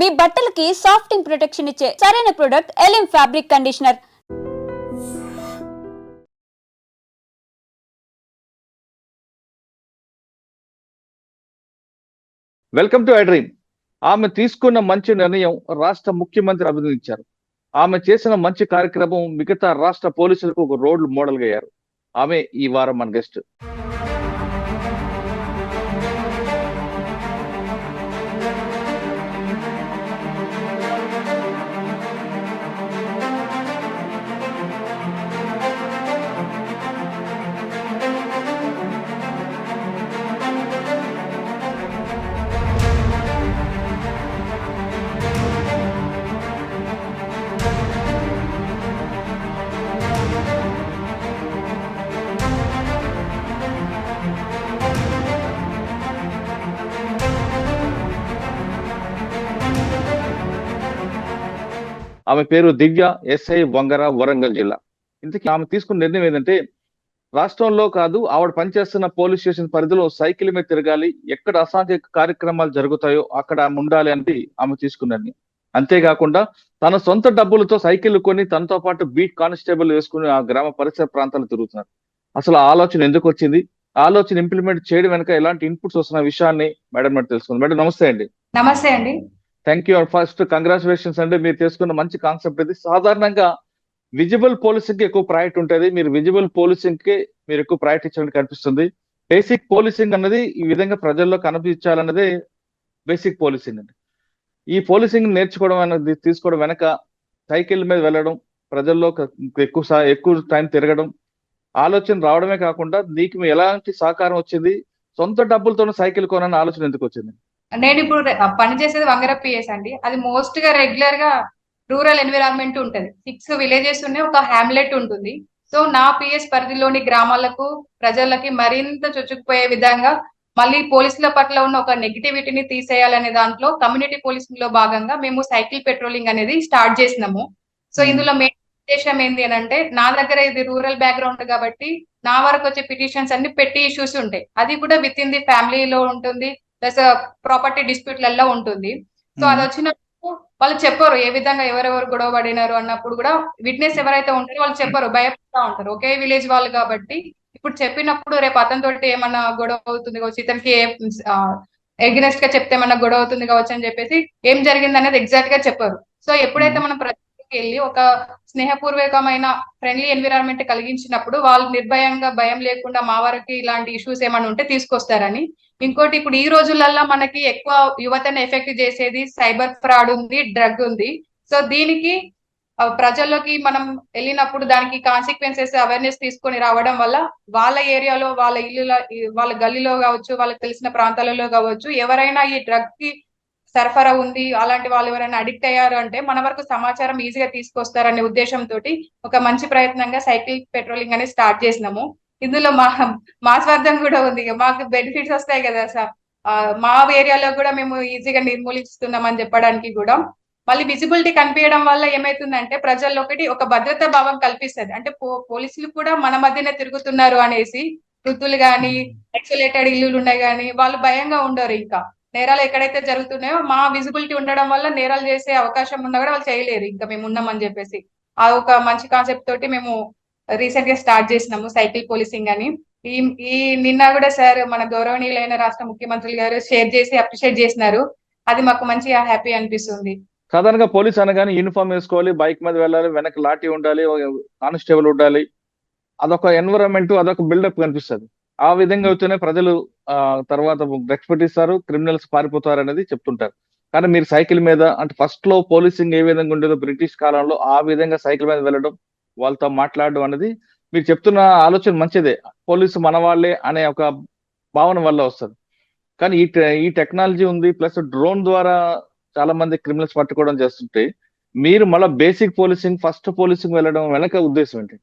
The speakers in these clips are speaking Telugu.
మీ బట్టలకి సాఫ్టింగ్ ప్రొటెక్షన్ ఇచ్చే సరైన product ఎలిమ్ fabric conditioner welcome to iDream ఆమె తీసుకున్న మంచి నిర్ణయం రాష్ట్ర ముఖ్యమంత్రి అభినందించారు. ఆమె చేసిన మంచి కార్యక్రమం మిగతా రాష్ట్ర పోలీసులకు ఒక రోడ్ మోడల్గా అయ్యారు. ఆమె ఈ వారం మన గెస్ట్ ఆమె పేరు దివ్య ఎస్ఐ వంగర వరంగల్ జిల్లా. ఇంతకీ ఆమె తీసుకున్న నిర్ణయం ఏంటంటే రాష్ట్రంలో కాదు ఆవిడ పనిచేస్తున్న పోలీస్ స్టేషన్ పరిధిలో సైకిల్ మీద తిరగాలి ఎక్కడ అసాంఘిక కార్యక్రమాలు జరుగుతాయో అక్కడ ఆమె ఉండాలి అనేది ఆమె తీసుకున్నది అంతేకాకుండా తన సొంత డబ్బులతో సైకిల్ కొని తనతో పాటు బీట్ కానిస్టేబుల్ వేసుకుని ఆ గ్రామ పరిసర ప్రాంతాలు తిరుగుతున్నారు. అసలు ఆ ఆలోచన ఎందుకు వచ్చింది? ఆలోచన ఇంప్లిమెంట్ చేయడం వెనక ఎలాంటి ఇన్పుట్స్ వస్తున్న విషయాన్ని మేడం మేడం తెలుసుకుంది. మేడం నమస్తే అండి. నమస్తే అండి. థ్యాంక్ యూ ఫస్ట్ కంగ్రాచులేషన్స్ అండి. మీరు తీసుకున్న మంచి కాన్సెప్ట్ ఇది. సాధారణంగా విజిబుల్ పోలీసింగ్కి ఎక్కువ ప్రయారిటీ ఉంటుంది. మీరు విజిబుల్ పోలీసింగ్కి మీరు ఎక్కువ ప్రయారిటీ ఇచ్చినట్టు కనిపిస్తుంది. బేసిక్ పోలీసింగ్ అన్నది ఈ విధంగా ప్రజల్లో కనిపించాలన్నదే బేసిక్ పోలీసింగ్ అండి. ఈ పోలీసింగ్ నేర్చుకోవడం అనేది తీసుకోవడం వెనక సైకిల్ మీద వెళ్ళడం ప్రజల్లో ఎక్కువ సా- ఎక్కువ టైం తిరగడం ఆలోచన రావడమే కాకుండా నీకు ఎలాంటి సహకారం వచ్చింది సొంత డబ్బులతో సైకిల్ కొనని ఆలోచన ఎందుకు వచ్చింది? నేను ఇప్పుడు రె- పని చేసేది వంగర పిఎస్ అండి. అది మోస్ట్గా రెగ్యులర్గా రూరల్ ఎన్విరాన్మెంట్ ఉంటది. సిక్స్ విలేజెస్ ఉన్నాయి. ఒక హ్యామ్లెట్ ఉంటుంది. సో నా పిఎస్ పరిధిలోని గ్రామాలకు ప్రజలకి మరింత చొచ్చుకుపోయే విధంగా మళ్ళీ పోలీసుల పట్ల ఉన్న ఒక నెగిటివిటీని తీసేయాలనే దాంట్లో కమ్యూనిటీ పోలీసింగ్లో భాగంగా మేము సైకిల్ పెట్రోలింగ్ అనేది స్టార్ట్ చేసినాము. So Hmm. ఇందులో మెయిన్ ఉద్దేశం ఏంటి అని అంటే నా దగ్గర ఇది రూరల్ బ్యాక్గ్రౌండ్ కాబట్టి నా వరకు వచ్చే పిటిషన్స్ అన్ని పెట్టి ఇష్యూస్ ఉంటాయి. అది కూడా విత్ ఇన్ ది ఫ్యామిలీలో ఉంటుంది. ప్లస్ ప్రాపర్టీ డిస్ప్యూట్లలో ఉంటుంది. సో అది వచ్చినప్పుడు వాళ్ళు చెప్పరు ఏ విధంగా ఎవరెవరు గొడవ పడినారు అన్నప్పుడు కూడా విట్నెస్ ఎవరైతే ఉంటారో వాళ్ళు చెప్పరు భయపడతా ఉంటారు. ఒకే విలేజ్ వాళ్ళు కాబట్టి ఇప్పుడు చెప్పినప్పుడు రేపు అతనితో ఏమన్నా గొడవ అవుతుంది కావచ్చు ఇతనికి ఎగ్నెస్ట్గా చెప్తే ఏమన్నా గొడవ అవుతుంది కావచ్చు అని చెప్పేసి ఏం జరిగింది అనేది ఎగ్జాక్ట్గా చెప్పరు. సో ఎప్పుడైతే మనం ప్రజలకు వెళ్ళి ఒక స్నేహపూర్వకమైన ఫ్రెండ్లీ ఎన్విరాన్మెంట్ కలిగించినప్పుడు వాళ్ళు నిర్భయంగా భయం లేకుండా మా వరకు ఇలాంటి ఇష్యూస్ ఏమైనా ఉంటే తీసుకొస్తారని ఇంకోటి ఇప్పుడు ఈ రోజులల్లో మనకి ఎక్కువ యువతను ఎఫెక్ట్ చేసేది సైబర్ ఫ్రాడ్ ఉంది డ్రగ్ ఉంది. సో దీనికి ప్రజల్లోకి మనం వెళ్ళినప్పుడు దానికి కాన్సిక్వెన్సెస్ అవేర్నెస్ తీసుకొని రావడం వల్ల వాళ్ళ ఏరియాలో వాళ్ళ ఇల్లు వాళ్ళ గల్లీలో కావచ్చు వాళ్ళకి తెలిసిన ప్రాంతాలలో కావచ్చు ఎవరైనా ఈ డ్రగ్కి సరఫరా ఉంది అలాంటి వాళ్ళు ఎవరైనా అడిక్ట్ అయ్యారు అంటే మన వరకు సమాచారం ఈజీగా తీసుకొస్తారనే ఉద్దేశంతో ఒక మంచి ప్రయత్నంగా సైకిల్ పెట్రోలింగ్ అనేది స్టార్ట్ చేసినాము. ఇందులో మా మా స్వార్థం కూడా ఉంది. ఇక మాకు బెనిఫిట్స్ వస్తాయి కదా సార్. మా ఏరియాలో కూడా మేము ఈజీగా నిర్మూలిస్తున్నాం అని చెప్పడానికి కూడా. మళ్ళీ విజిబిలిటీ కనిపించడం వల్ల ఏమైతుందంటే ప్రజల్లో ఒకటి ఒక భద్రతా భావం కల్పిస్తుంది. అంటే పో- పోలీసులు కూడా మన మధ్యనే తిరుగుతున్నారు అనేసి వృద్ధులు కానీ ఐసోలేటెడ్ ఇల్లులు ఉన్నాయి కానీ వాళ్ళు భయంగా ఉండరు ఇంకా. నేరాలు ఎక్కడైతే జరుగుతున్నాయో మా విజిబిలిటీ ఉండడం వల్ల నేరాలు చేసే అవకాశం ఉన్నా కూడా వాళ్ళు చేయలేరు. ఇంకా మేము ఉన్నామని చెప్పేసి. ఆ ఒక మంచి కాన్సెప్ట్ తోటి మేము రీసెంట్గా స్టార్ట్ చేసినాము సైకిల్ పోలీసింగ్ అని. ఈ ఈ నిన్న కూడా సార్ మన గౌరవనీయులైన రాష్ట్ర ముఖ్యమంత్రి గారు షేర్ చేసి అప్రిషియేట్ చేసినారు. అది మాకు మంచి హ్యాపీ అనిపిస్తుంది. సాధారణంగా పోలీస్ అనగానే యూనిఫామ్ వేసుకోవాలి బైక్ మీద వెళ్ళాలి వెనక లాఠీ ఉండాలి కానిస్టేబుల్ ఉండాలి. అదొక ఎన్విరాన్మెంట్ అదొక బిల్డప్ కనిపిస్తుంది. ఆ విధంగా అయితేనే ప్రజలు తర్వాత రెస్పెక్ట్ ఇస్తారు క్రిమినల్స్ పారిపోతారు అనేది చెప్తుంటారు. కానీ మీరు సైకిల్ మీద అంటే ఫస్ట్లో పోలీసింగ్ ఏ విధంగా ఉండేదో బ్రిటిష్ కాలంలో ఆ విధంగా సైకిల్ మీద వెళ్ళడం వాళ్ళతో మాట్లాడడం అనేది మీరు చెప్తున్న ఆలోచన మంచిదే. పోలీసు మన వాళ్ళే అనే ఒక భావన వల్ల వస్తుంది. కానీ ఈ ఈ టెక్నాలజీ ఉంది ప్లస్ డ్రోన్ ద్వారా చాలా మంది క్రిమినల్స్ పట్టుకోవడం చేస్తుంటే మీరు మళ్ళీ బేసిక్ పోలీసింగ్ ఫస్ట్ పోలీసింగ్ వెళ్ళడం వెనక ఉద్దేశం ఏంటి?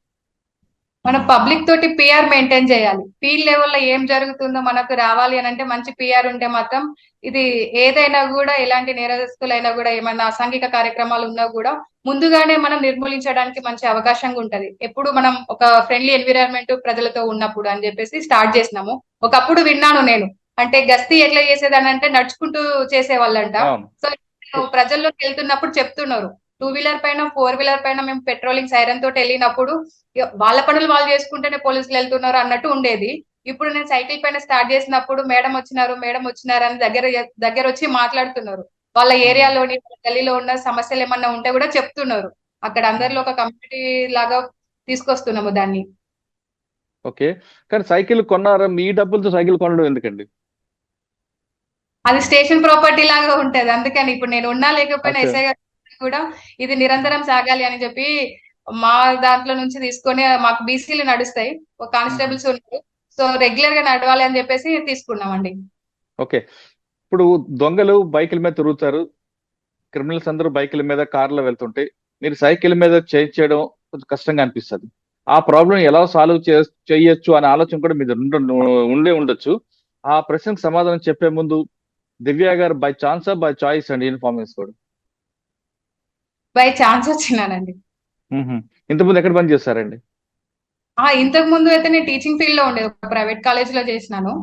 మనం పబ్లిక్ తోటి పిఆర్ మెయింటైన్ చేయాలి. ఫీల్డ్ లెవెల్లో ఏం జరుగుతుందో మనకు రావాలి అని అంటే మంచి పిఆర్ ఉంటే మాత్రం ఇది ఏదైనా కూడా ఎలాంటి నేరస్తులైనా కూడా ఏమైనా అసాంఘిక కార్యక్రమాలు ఉన్నా కూడా ముందుగానే మనం నిర్మూలించడానికి మంచి అవకాశంగా ఉంటది. ఎప్పుడు మనం ఒక ఫ్రెండ్లీ ఎన్విరాన్మెంట్ ప్రజలతో ఉన్నప్పుడు అని చెప్పేసి స్టార్ట్ చేసినాము. ఒకప్పుడు విన్నాను నేను. అంటే గస్తీ ఎట్లా చేసేదని అంటే నడుచుకుంటూ చేసేవాళ్ళంట. సో ప్రజల్లోకి వెళ్తున్నప్పుడు చెప్తున్నారు. టూ వీలర్ పైన ఫోర్ వీలర్ పైన మేము పెట్రోలింగ్ సైరన్ తోటి వెళ్ళినప్పుడు వాళ్ళ పనులు వాళ్ళు చేసుకుంటేనే పోలీసులు వెళ్తున్నారు అన్నట్టు ఉండేది. ఇప్పుడు నేను సైకిల్ పైన స్టార్ట్ చేసినప్పుడు మేడం వచ్చినారు మేడం వచ్చినారు అని దగ్గర దగ్గర వచ్చి మాట్లాడుతున్నారు. వాళ్ళ ఏరియాలోని వాళ్ళ గల్లీలో ఉన్న సమస్యలు ఏమన్నా ఉంటే కూడా చెప్తున్నారు. అక్కడ అందరిలో ఒక కమ్యూనిటీ లాగా తీసుకొస్తున్నాము దాన్ని. ఓకే. కానీ సైకిల్ కొన్నారా? మీ డబ్బులతో సైకిల్ కొనడం ఎందుకండి? అది స్టేషన్ ప్రాపర్టీ లాగా ఉంటది. అందుకని ఇప్పుడు నేను ఉన్నా లేకపోయినా. ఎస్ఐ గారు కూడా ఇది నిరంతరం సాగాలి అని చెప్పి మా దాంట్లో నుంచి తీసుకొని మాకు బీసీలు నడుస్తాయి. ఒక కానిస్టేబుల్స్ ఉన్నారు. సో రెగ్యులర్గా నడవాలి అని చెప్పేసి తీసుకున్నామండి. ఓకే. ఇప్పుడు దొంగలు బైకుల మీద తిరుగుతారు. క్రిమినల్స్ అందరూ బైకుల మీద కార్లో వెళ్తుంటే మీరు సైకిల్ మీద చేయడం కొంచెం కష్టంగా అనిపిస్తుంది. ఆ ప్రాబ్లం ఎలా సాల్వ్ చేయొచ్చు అనే ఆలోచన కూడా మీరు ఉండ- ఉండే ఉండొచ్చు. ఆ ప్రశ్నకు సమాధానం చెప్పే ముందు దివ్య గారు బై ఛాన్సా బై చాయిస్ అండి యూనిఫామ్ వేసుకోవడం బై ఛాన్స్ వచ్చినానండి ఇంతకుముందు ఎక్కడ పని చేస్తారండి? ఆ ఇంతకు ముందు అయితే నేను టీచింగ్ ఫీల్డ్లో ఉండేది ఒక ప్రైవేట్ కాలేజ్లో చేసినాను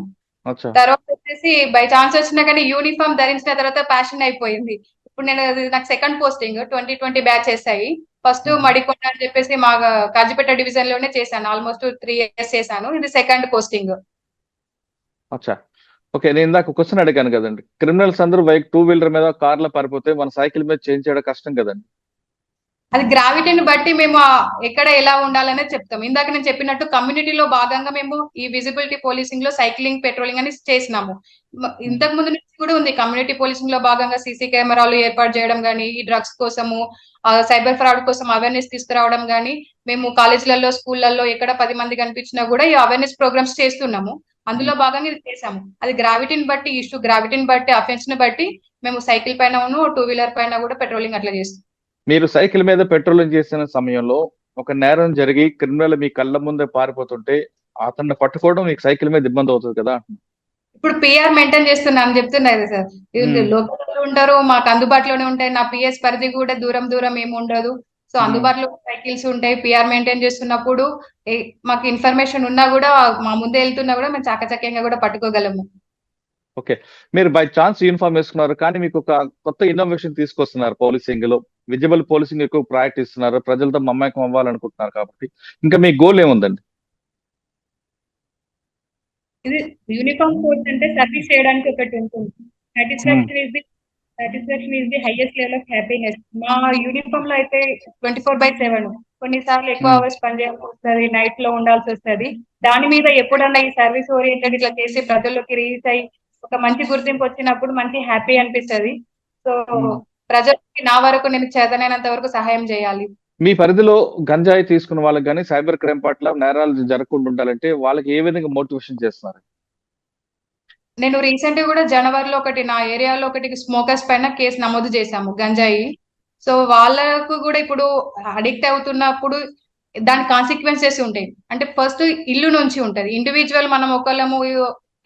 తర్వాత వచ్చేసి బై ఛాన్స్ వచ్చినా కానీ యూనిఫామ్ ధరించిన తర్వాత ప్యాషన్ అయిపోయింది. ఇప్పుడు నేను నాకు second posting twenty twenty batch చేశాయి ఫస్ట్. మడికొండ అని చెప్పేసి మా కాజిపేట డివిజన్లోనే చేశాను. ఆల్మోస్ట్ త్రీ ఇయర్స్ చేశాను. ఇది సెకండ్ పోస్టింగ్. అచ్చా. ఓకే నేను ఇందాక క్వశ్చన్ అడిగాను కదండి. క్రిమినల్స్ అందరూ బైక్ టూ వీలర్ మీద కార్లో పారిపోతే మన సైకిల్ మీద చేంజ్ చేయడం కష్టం కదండి. అది గ్రావిటీని బట్టి మేము ఎక్కడ ఎలా ఉండాలనేది చెప్తాం. ఇందాక నేను చెప్పినట్టు కమ్యూనిటీలో భాగంగా మేము ఈ విజిబిలిటీ పోలీసింగ్లో సైక్లింగ్ పెట్రోలింగ్ అని చేసినాము. ఇంతకు ముందు నుంచి కూడా ఉంది. కమ్యూనిటీ పోలీసింగ్లో భాగంగా సీసీ కెమెరాలు ఏర్పాటు చేయడం కానీ ఈ డ్రగ్స్ కోసము సైబర్ ఫ్రాడ్ కోసం అవేర్నెస్ తీసుకురావడం కానీ మేము కాలేజీలలో స్కూళ్ళల్లో ఎక్కడ పది మంది కనిపించినా కూడా ఈ అవేర్నెస్ ప్రోగ్రామ్స్ చేస్తున్నాము. అందులో భాగంగా ఇది చేసాము అది గ్రావిటీని బట్టి ఇష్యూ గ్రావిటీని బట్టి అఫెన్స్ని బట్టి మేము సైకిల్ పైన టూ వీలర్ పైన కూడా పెట్రోలింగ్ అట్లా చేస్తాం మీరు సైకిల్ మీద పెట్రోలింగ్ చేసిన సమయంలో ఒక నేరం జరిగి క్రిమినల్ మీ కళ్ళ ముందే పారిపోతుంటే అతన్ని పట్టుకోవడం మీకు సైకిల్ మీద ఇబ్బంది అవుతుంది కదా ఇప్పుడు పిఆర్ మెయింటైన్ చేస్తున్నాను చెప్తున్నారు సార్. లోకల్ ఉంటారు మాకు అందుబాటులోనే ఉంటాయి. నా పిఎస్ పరిధి కూడా దూరం దూరం ఏమి ఉండదు. సో. అందుబాటులో సైకిల్స్ ఉంటాయి. పిఆర్ మెయింటైన్ చేస్తున్నప్పుడు మాకు ఇన్ఫర్మేషన్ ఉన్నా కూడా మా ముందే వెళ్తున్నా కూడా మేము చాకచక్యంగా కూడా పట్టుకోగలము. మీరు బై ఛాన్స్ యూనిఫామ్ వేసుకున్నారు కానీ మీకు ఒక కొత్త ఇన్నోవేషన్ తీసుకొస్తున్నారు పోలీసింగ్లో. విజిబుల్ పోలీసింగ్ ఎక్కువ ప్రయారిటీ ఇస్తున్నారు. ప్రజలతో మమ్మకం అవ్వాలనుకుంటున్నారు కాబట్టి. ఇంకా మీ గోల్ ఏముందండి? ఇది యూనిఫామ్ కోర్స్ అంటే సర్వీస్ చేయడానికి ఒకటి ఉంటుంది. Satisfaction is the satisfaction is the highest level of happiness మా యూనిఫామ్లో అయితే ట్వంటీ ఫోర్ బై సెవెన్ కొన్నిసార్లు ఎక్కువ Hmm. అవర్స్ పనిచేయాల్సి వస్తుంది నైట్లో ఉండాల్సి వస్తుంది. దాని మీద ఎప్పుడన్నా ఈ సర్వీస్ ఓరియంటెడ్ ఇట్లా చేసి ప్రజల్లోకి రీచ్ అయ్యి ఒక మంచి గుర్తింపు వచ్చినప్పుడు మంచి హ్యాపీ అనిపిస్తది. సో. ప్రజలకి నా వరకు నేను చేతనైనంత వరకు సహాయం చేయాలి. మీ పరిధిలో గంజాయి తీసుకున్న వాళ్ళకి కానీ సైబర్ క్రైమ్ పట్ల నేరాలు జరగకుండా ఉండాలంటే వాళ్ళకి ఏ విధంగా మోటివేషన్ చేస్తున్నారు? నేను రీసెంట్గా కూడా జనవరిలో ఒకటి నా ఏరియాలో ఒకటి స్మోకర్స్ పైన కేసు నమోదు చేశాము గంజాయి. సో వాళ్ళకు కూడా ఇప్పుడు అడిక్ట్ అవుతున్నప్పుడు దాని కాన్సిక్వెన్సెస్ ఉంటాయి. అంటే ఫస్ట్ ఇల్లు నుంచి ఉంటది. ఇండివిజువల్ మనం ఒకళ్ళము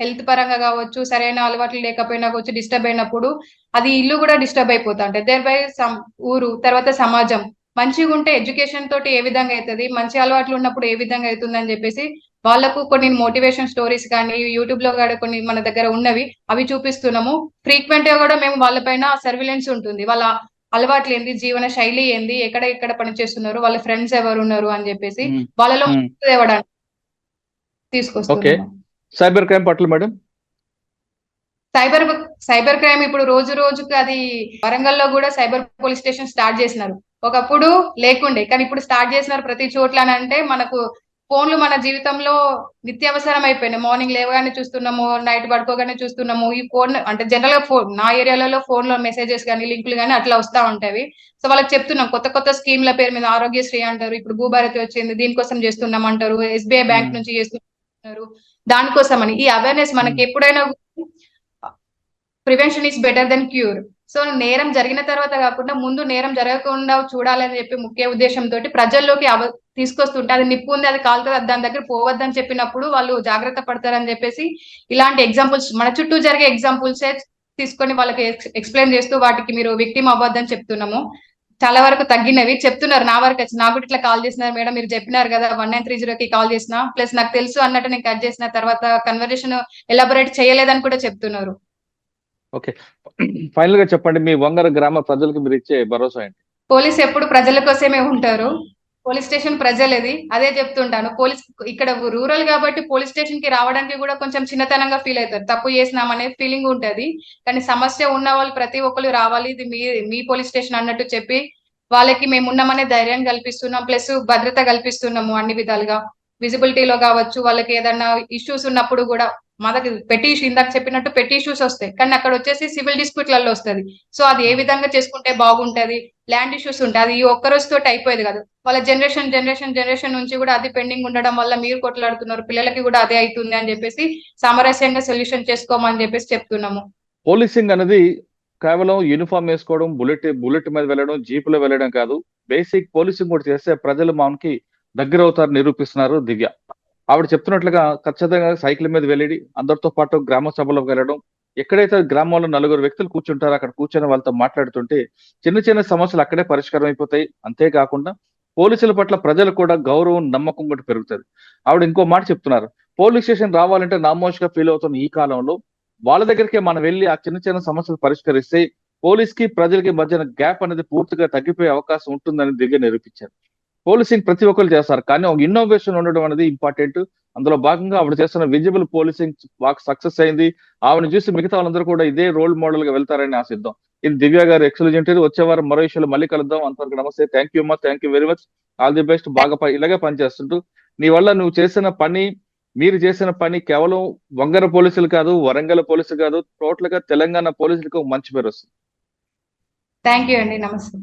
హెల్త్ పరంగా కావచ్చు సరైన అలవాట్లు లేకపోయినా కావచ్చు డిస్టర్బ్ అయినప్పుడు అది ఇల్లు కూడా డిస్టర్బ్ అయిపోతా ఉంటాయి దేర్ బై సమ్ ఊరు తర్వాత సమాజం మంచిగా ఉంటే ఎడ్యుకేషన్ తోటి ఏ విధంగా అవుతుంది మంచి అలవాట్లు ఉన్నప్పుడు ఏ విధంగా అవుతుంది అని చెప్పేసి వాళ్ళకు కొన్ని మోటివేషన్ స్టోరీస్ కానీ యూట్యూబ్లో కూడా కొన్ని మన దగ్గర ఉన్నవి అవి చూపిస్తున్నాము. ఫ్రీక్వెంట్గా కూడా మేము వాళ్ళపైన సర్విలెన్స్ ఉంటుంది. వాళ్ళ అలవాట్లు ఏంది జీవన శైలి ఏంది ఎక్కడ ఎక్కడ పనిచేస్తున్నారు వాళ్ళ ఫ్రెండ్స్ ఎవరు ఉన్నారు అని చెప్పేసి. వాళ్ళలో మ్మ్. సైబర్ క్రైమ్ పట్ల మేడం? సైబర్ సైబర్ క్రైమ్ ఇప్పుడు రోజు రోజుకి అది వరంగల్లో కూడా సైబర్ పోలీస్ స్టేషన్ స్టార్ట్ చేసినారు. ఒకప్పుడు లేకుండే కానీ ఇప్పుడు స్టార్ట్ చేసినారు ప్రతి చోట్ల అంటే మనకు ఫోన్లు మన జీవితంలో నిత్యావసరం అయిపోయినాయి. మార్నింగ్ లేవగానే చూస్తున్నాము నైట్ పడుకోగానే చూస్తున్నాము. ఈ ఫోన్ అంటే జనరల్గా ఫోన్ నా ఏరియాలలో ఫోన్లో మెసేజెస్ కానీ లింకులు కానీ అట్లా వస్తా ఉంటాయి. సో వాళ్ళకి చెప్తున్నాం కొత్త కొత్త స్కీమ్ల పేరు మీద ఆరోగ్యశ్రీ అంటారు. ఇప్పుడు భూభారతి వచ్చింది దీనికోసం చేస్తున్నాం అంటారు. SBI bank. నుంచి చేస్తున్నారు. దానికోసం అని ఈ అవేర్నెస్ మనకి Hmm. ఎప్పుడైనా prevention is better than cure so నేరం జరిగిన తర్వాత కాకుండా ముందు నేరం జరగకుండా చూడాలని చెప్పి ముఖ్య ఉద్దేశంతో ప్రజల్లోకి అవ తీసుకొస్తుంటే అది నిప్పు ఉంది అది కాలుతుంది దాని దగ్గర పోవద్దని చెప్పినప్పుడు వాళ్ళు జాగ్రత్త పడతారని చెప్పేసి ఇలాంటి ఎగ్జాంపుల్స్ మన చుట్టూ జరిగే ఎగ్జాంపుల్స్ తీసుకొని వాళ్ళకి ఎక్స్ప్లెయిన్ చేస్తూ వాటికి మీరు విక్టిమ్ అవ్వద్దని చెప్తున్నాము. చాలా వరకు తగ్గినవి. చెప్తున్నారు నా వరకు వచ్చి. నాకు కూడా ఇట్లా కాల్ చేసినారు మేడం మీరు చెప్పినారు కదా వన్ నైన్ త్రీ జీరోకి కాల్ చేసిన. ప్లస్ నాకు తెలుసు అన్నట్టు నేను కట్ చేసిన తర్వాత కన్వర్జేషన్ ఎలాబొరేట్ చేయలేదని కూడా చెప్తున్నారు. ఓకే ఫైనల్గా చెప్పండి మీ వంగర గ్రామ ప్రజలకు మీరు ఇచ్చే భరోసా ఏంటి? పోలీస్ ఎప్పుడు ప్రజల కోసమే ఉంటారు. పోలీస్ స్టేషన్ ప్రజలది. అదే చెప్తుంటాను. పోలీస్ ఇక్కడ రూరల్ కాబట్టి పోలీస్ స్టేషన్కి రావడానికి కూడా కొంచెం చిన్నతనంగా ఫీల్ అవుతారు. తప్పు చేసినాం అనే ఫీలింగ్ ఉంటది. కానీ సమస్య ఉన్న వాళ్ళు ప్రతి ఒక్కరు రావాలి. ఇది మీ మీ పోలీస్ స్టేషన్ అన్నట్టు చెప్పి వాళ్ళకి మేము ఉన్నామనే ధైర్యం కల్పిస్తున్నాం. ప్లస్ భద్రత కల్పిస్తున్నాము అన్ని విధాలుగా. విజిబిలిటీలో కావచ్చు వాళ్ళకి ఏదన్నా ఇష్యూస్ ఉన్నప్పుడు కూడా మా దగ్గర పెట్టి ఇష్యూ ఇందాక చెప్పినట్టు పెట్టి ఇష్యూస్ వస్తాయి. కానీ అక్కడ వచ్చేసి సివిల్ డిస్ప్యూట్లలో వస్తుంది. సో అది ఏ విధంగా చేసుకుంటే బాగుంటది? ల్యాండ్ ఇష్యూస్ ఉంటాయి అది ఈ ఒక్క అయిపోయేది కాదు. వాళ్ళ జనరేషన్ జనరేషన్ జనరేషన్ నుంచి కూడా అది పెండింగ్ ఉండడం వల్ల మీరు కొట్లాడుతున్నారు. పిల్లలకి కూడా అదే అవుతుంది అని చెప్పేసి సామరస్యంగా సొల్యూషన్ చేసుకోమని చెప్పేసి చెప్తున్నాము. పోలీసింగ్ అనేది కేవలం యూనిఫామ్ వేసుకోవడం బుల్లెట్ బుల్లెట్ మీద వెళ్ళడం జీపులో వెళ్ళడం కాదు. బేసిక్ పోలీసింగ్ కూడా చేస్తే ప్రజలు మనకి దగ్గర అవుతారు నిరూపిస్తున్నారు దివ్య. ఆవిడ చెప్తున్నట్లుగా ఖచ్చితంగా సైకిల్ మీద వెళ్ళి అందరితో పాటు గ్రామ సభలోకి వెళ్ళడం ఎక్కడైతే గ్రామంలో నలుగురు వ్యక్తులు కూర్చుంటారో అక్కడ కూర్చొని వాళ్ళతో మాట్లాడుతుంటే చిన్న చిన్న సమస్యలు అక్కడే పరిష్కారం అయిపోతాయి అంతేకాకుండా పోలీసుల పట్ల ప్రజలు కూడా గౌరవం నమ్మకం కూడా పెరుగుతుంది. ఆవిడ ఇంకో మాట చెప్తున్నారు. పోలీస్ స్టేషన్ రావాలంటే నామోషిగా ఫీల్ అవుతున్న ఈ కాలంలో వాళ్ళ దగ్గరికి మనం వెళ్ళి ఆ చిన్న చిన్న సమస్యలు పరిష్కరిస్తే పోలీస్కి ప్రజలకి మధ్యన గ్యాప్ అనేది పూర్తిగా తగ్గిపోయే అవకాశం ఉంటుందని దిగ్గ నిరూపించారు. పోలీసింగ్ ప్రతి ఒక్కరు చేస్తారు కానీ ఒక ఇన్నోవేషన్ ఉండడం అనేది ఇంపార్టెంట్ అందులో భాగంగా ఆవిడ చేస్తున్న విజిబుల్ పోలీసింగ్ బాగా సక్సెస్ అయింది. ఆవిడ చూసి మిగతా వాళ్ళందరూ కూడా ఇదే రోల్ మోడల్గా వెళ్తారని ఆశిద్దాం. ఇది దివ్య గారు ఎక్సలెంట్ వచ్చే వారం మరో విషయంలో మళ్ళీ కలుద్దాం. అంతవరకు నమస్తే. థ్యాంక్ యూ అమ్మా thank you very much all the best బాగా ఇలాగే పనిచేస్తుంటూ. నీ వల్ల నువ్వు చేసిన పని మీరు చేసిన పని కేవలం వంగర పోలీసులు కాదు వరంగల్ పోలీసులు కాదు టోటల్గా తెలంగాణ పోలీసులకు మంచి పేరు వస్తుంది. థ్యాంక్ యూ అండి. నమస్తే.